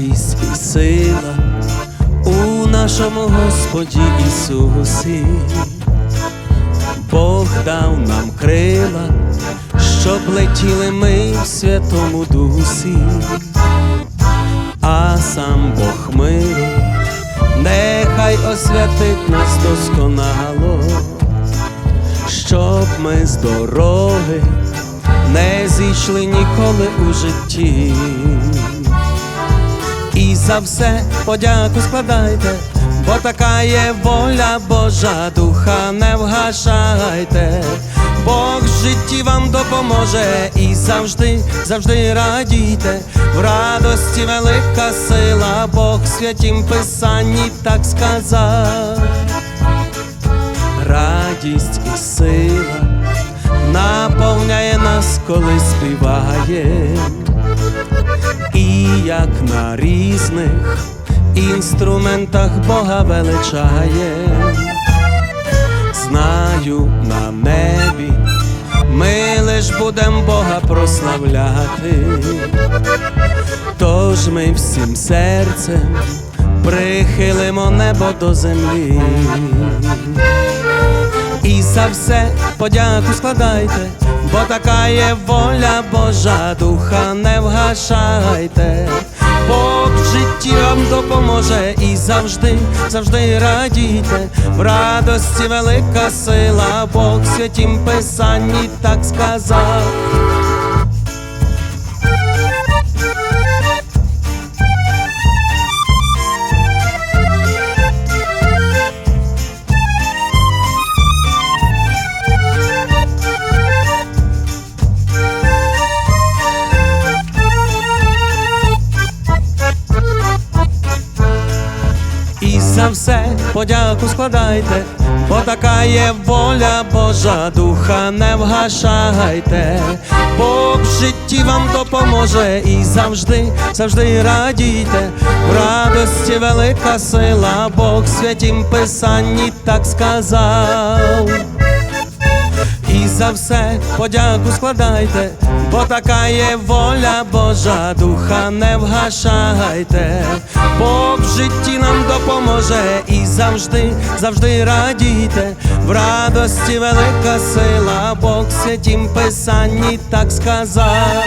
радість і сила у нашому Господі Ісусі, Бог дав нам крила, щоб летіли ми в Святому Дусі, а сам Бог миру, нехай освятить нас досконало, щоб ми з дороги не зійшли ніколи у житті. За все подяку складайте, бо така є воля Божа, духа не вгашайте, Бог в житті вам допоможе і завжди, завжди радійте, в радості велика сила, Бог в святім писанні так сказав. Радість і сила наповняє нас, коли співає як на різних інструментах Бога величає, знаю на небі, ми лиш будем Бога прославляти, тож ми всім серцем прихилимо небо до землі. За все подяку складайте, бо така є воля Божа, духа не вгашайте, Бог в житті вам допоможе і завжди, завжди радійте, в радості велика сила, Бог святім писанні так сказав. За все подяку складайте, бо така є воля Божа, духа не вгашайте, Бог в житті вам допоможе і завжди, завжди радійте, в радості велика сила, Бог святім писанні так сказав. За все подяку складайте, бо така є воля Божа, духа не вгашайте, Бог в житті нам допоможе і завжди, завжди радійте, в радості велика сила, Бог святім писанні так сказав.